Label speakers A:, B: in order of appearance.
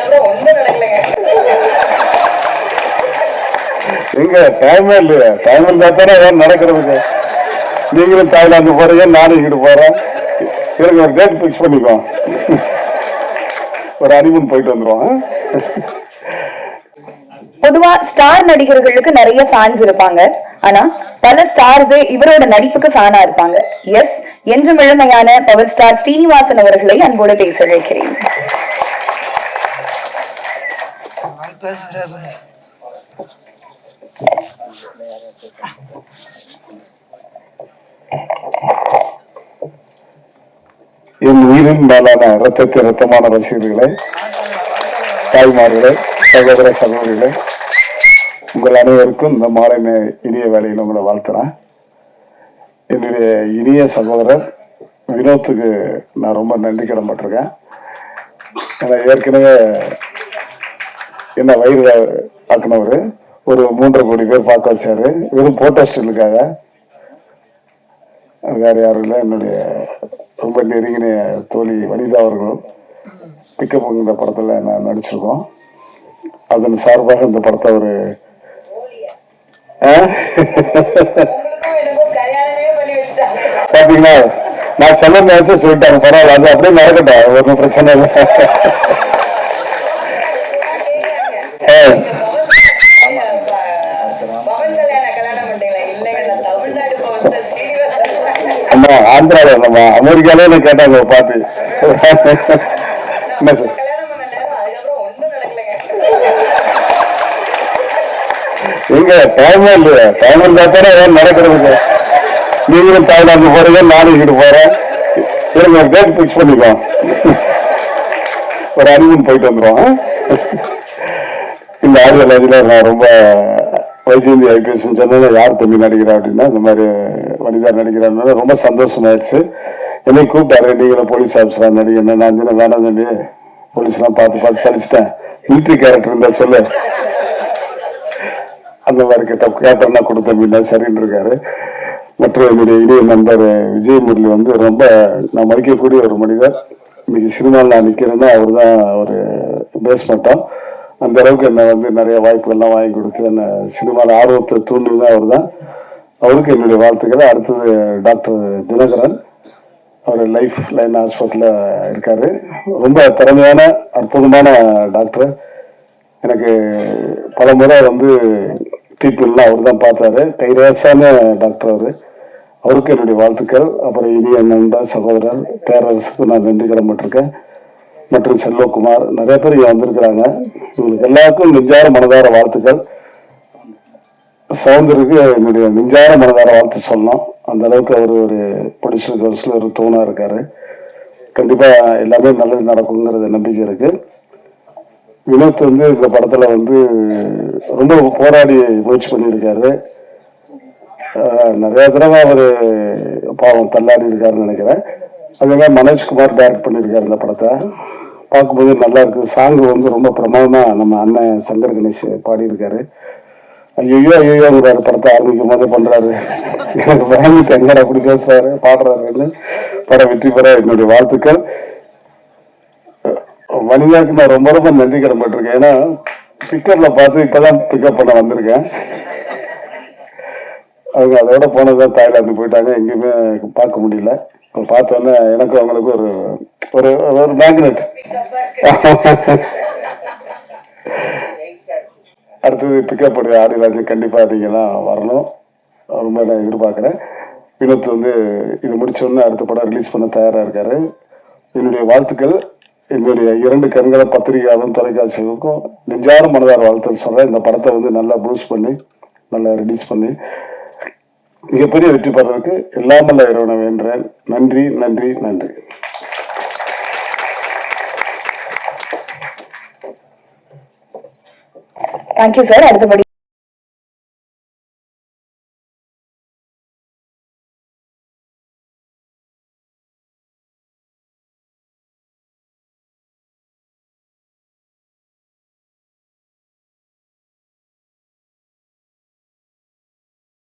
A: அதுக்கப்புறம் ஒன்றும் நடக்கலைங்க.
B: எங்க டைமே இல்லையா. டைம் இருந்தா தானே ஏதாவது நடக்கிறதுக்கு. நீங்களும் தாய்லாந்து போறீங்க நானும் இங்கிட்டு போறேன். இருங்க ஒரு டேட் ஃபிக்ஸ் பண்ணிக்கோ ஒரு அனிமன் போயிட்டு வந்துருவோம். ஆ?
C: பொதுவா ஸ்டார் நடிகர்களுக்கு நிறைய ஃபேன்ஸ் இருப்பாங்க. ஆனா பல ஸ்டார்ஸே இவரோட நடிப்புக்கு ஃபேனா இருப்பாங்க. எஸ் என்றும் இளமையான பவர் ஸ்டார் ஸ்ரீனிவாசன் அவர்களை அன்போடு பேச அழைக்கிறேன்.
D: பேசுறாரு
B: என் உயிரின் மேலான ரத்தத்தை ரத்தமான ரசிகர்களே தாய்மார்களே சகோதர சகோதரிகளே உங்கள் அனைவருக்கும் இந்த மாலை இனிய வேலையில் உங்களை வாழ்த்துறேன். என்னுடைய இனிய சகோதரர் வினோத்துக்கு நான் ரொம்ப நன்றி கடன்பட்டிருக்கேன் ஏன்னா ஏற்கனவே என்ன வயிறு ஆக்கினவர் ஒரு மூன்றரை கோடி பேர் பார்க்க வச்சாரு. வெறும் போட்டோஸ்டலுக்காக வேற யாரும் இல்லை. என்னுடைய ரொம்ப நெருங்கின தோழி வனிதா அவர்களும் பிக்கப் இந்த படத்தில் நான் நடிச்சிருக்கோம். அதன் சார்பாக இந்த படத்தை ஒரு ஆ? பாத்தீங்களா? நான் சொல்ல நினைச்சா சொல்லிட்டாங்க. பரவாயில்ல அது அப்படியே நடக்கட்டும். ஒன்றும் பிரச்சனை இல்லை. ஆந்திரால நம்ம அமெரிக்காலே கேட்டாங்க பாட்டு. என்ன சார்?
A: கல்யாணம் பண்ண
B: எங்க இல்லையா? டைம் இருந்தா தானே ஏதாவது நடக்கிறதுக்கு. நீங்களும் தாய்லாந்து போறீங்க நானும் இங்கிட்டு போறேன். இருங்க ஒரு டேட் ஃபிக்ஸ் பண்ணிக்கோ ஒரு அனிமன் போயிட்டு வந்துடும் இந்த ஆறுதல் அதில் நான் ரொம்ப வைஜெயந்தி ஐபிஎஸ் சொன்னது யார் தம்பி நடிக்கிறா அப்படின்னா இந்த மாதிரி வனிதா நடிக்கிறாரு ரொம்ப சந்தோஷமாயிடுச்சு. என்னை கூப்பிட்டாரு நீங்களும் போலீஸ் ஆஃபீஸராக நடிகணும் நான் சொன்னேன் வேணாம் தம்பி. போலீஸ்லாம் பார்த்து பார்த்து சலிச்சிட்டேன். மிலிட்ரி கேரக்டர் இருந்தா சொல்லு. அந்த மாதிரி கேட்ட கேட்டோம்னா கொடுத்த அப்படின்னா சரின்னு இருக்காரு. மற்றும் என்னுடைய இளைய நண்பர் விஜய் முரளி வந்து ரொம்ப நான் மதிக்கக்கூடிய ஒரு மனிதர். இன்னைக்கு சினிமாவில் நான் நிற்கிறேன்னா அவர் தான் ஒரு பேஸ்மெண்ட்டம் அந்த அளவுக்கு என்னை வந்து நிறைய வாய்ப்புகள்லாம் வாங்கி கொடுத்து என்னை சினிமாவில் ஆர்வத்தை தூண்டினா அவர் தான் அவருக்கு என்னுடைய வாழ்த்துக்கள். அடுத்தது டாக்டர் தினகரன். அவர் லைஃப் லைன் ஹாஸ்பிட்டலில் இருக்காரு. ரொம்ப திறமையான அற்புதமான டாக்டர். எனக்கு பல முறை வந்து ட்ரீட்மெண்ட்லாம் அவர் தான் பார்த்தாரு. கைரேசான டாக்டர் அவர். அவருக்கு என்னுடைய வாழ்த்துக்கள். அப்புறம் இனிய நண்பர் சகோதரர் பேரரசுக்கு நான் நன்றி கடன்பட்டிருக்கேன் மற்றும் செல்வகுமார் நிறைய பேர் இங்கே வந்திருக்கிறாங்க. இவங்களுக்கு எல்லாருக்கும் நெஞ்சார மனதார வாழ்த்துக்கள். சவுந்தருக்கு என்னுடைய நெஞ்சார மனதார வாழ்த்து சொல்லணும். அந்த அளவுக்கு அவர் ஒரு ப்ரொடியூசர் ஹவுஸில் ஒரு தூணாக இருக்காரு. கண்டிப்பாக எல்லாமே நல்லது நடக்குங்கிறது நம்பிக்கை இருக்குது வினோத் வந்து இந்த படத்தில் வந்து ரொம்ப போராடி முயற்சி பண்ணியிருக்காரு. நிறைய தடவை அவர் பாவம் தள்ளாடி இருக்காருன்னு நினைக்கிறேன். அதே மாதிரி மனோஜ்குமார் டைரக்ட் பண்ணியிருக்காரு இந்த படத்தை. பார்க்கும்போது நல்லா இருக்குது. சாங்கு வந்து ரொம்ப பிரமாதமாக நம்ம அண்ணன் சங்கர் கணேஷ் பாடியிருக்காரு. ஐயோ ஒரு படத்தை ஆரம்பிக்கும் போதே பண்றாரு. எனக்கு பயந்துட்டு எங்கடா அப்படி பேசுறாரு பாடுறாருன்னு. படம் வெற்றி பெற என்னுடைய வாழ்த்துக்கள். வனிதாக்கு நான் ரொம்ப ரொம்ப நன்றி கடன்பட்டிருக்கேன் ஏன்னா பிக்கப்ல பார்த்து இப்பதான் பிக்கப் பண்ண வந்திருக்கேன். அவங்க அதோட போனதுதான் தாய்லாந்து போயிட்டாங்க. எங்கேயுமே பார்க்க முடியல. இப்போ பார்த்தோன்னே எனக்கு அவங்களுக்கு ஒரு ஒரு ஒரு மேக்னெட் அடுத்தது பிக்கப் பண்ணி ஆடிராஜன் கண்டிப்பாக நீங்கள்லாம் வரணும். ரொம்ப நான் எதிர்பார்க்குறேன். வினோத் வந்து இது முடிச்சோடனே அடுத்த படம் ரிலீஸ் பண்ண தயாராக இருக்காரு. என்னுடைய வாழ்த்துக்கள். என்னுடைய இரண்டு கண்களை பத்திரிகையாளரும் தொலைக்காட்சிகளுக்கும் நெஞ்சார மனதார வாழ்த்துக்கள் சொல்கிறேன் இந்த படத்தை வந்து நல்லா பூஸ்ட் பண்ணி நல்லா ரிலீஸ் பண்ணி மிகப்பெரிய வெற்றி பெறதுக்கு எல்லாமல்ல இறைவனை வேண்டுறேன் நன்றி நன்றி நன்றி.
C: தேங்க்யூ சார் அடுத்தபடி